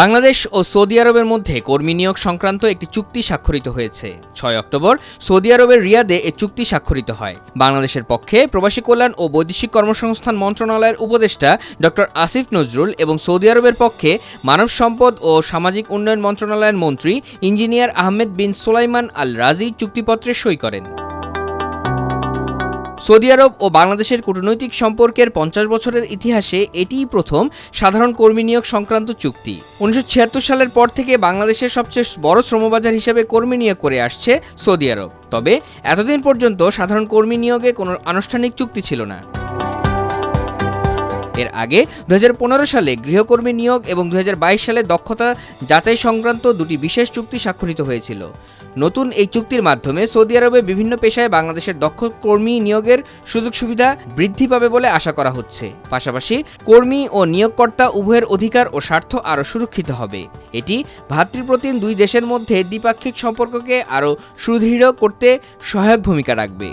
বাংলাদেশ ও Saudi আরবের মধ্যে কর্মী নিয়োগ সংক্রান্ত একটি চুক্তি স্বাক্ষরিত হয়েছে। ছয় অক্টোবর সৌদি আরবের রিয়াদে এ চুক্তি স্বাক্ষরিত হয়। বাংলাদেশের পক্ষে প্রবাসী কল্যাণ ও বৈদেশিক কর্মসংস্থান মন্ত্রণালয়ের উপদেষ্টা ডক্টর আসিফ নজরুল এবং সৌদি আরবের পক্ষে মানব সম্পদ ও সামাজিক উন্নয়ন মন্ত্রণালয়ের মন্ত্রী ইঞ্জিনিয়ার আহমেদ বিন সোলাইমান আল রাজি চুক্তিপত্রে সই করেন। সৌদি আরব ও বাংলাদেশের কূটনৈতিক সম্পর্কের পঞ্চাশ বছরের ইতিহাসে এটিই প্রথম সাধারণ কর্মী নিয়োগ সংক্রান্ত চুক্তি। উনিশশো ছিয়াত্তর সালের পর থেকে বাংলাদেশের সবচেয়ে বড় শ্রমবাজার হিসেবে কর্মী নিয়োগ করে আসছে সৌদি আরব। তবে এতদিন পর্যন্ত সাধারণ কর্মী নিয়োগে কোনো আনুষ্ঠানিক চুক্তি ছিল না। এর আগে দু হাজার পনেরো সালে গৃহকর্মী নিয়োগ এবং দু হাজার বাইশ সালে দক্ষতা যাচাই সংক্রান্ত দুটি বিশেষ চুক্তি স্বাক্ষরিত হয়েছিল। নতুন এই চুক্তির মাধ্যমে সৌদি আরবে বিভিন্ন পেশায় বাংলাদেশের দক্ষ কর্মী নিয়োগের সুযোগ সুবিধা বৃদ্ধি পাবে বলে আশা করা হচ্ছে। পাশাপাশি কর্মী ও নিয়োগকর্তা উভয়ের অধিকার ও স্বার্থ আরও সুরক্ষিত হবে। এটি ভ্রাতৃপ্রতিম দুই দেশের মধ্যে দ্বিপাক্ষিক সম্পর্ককে আরও সুদৃঢ় করতে সহায়ক ভূমিকা রাখবে।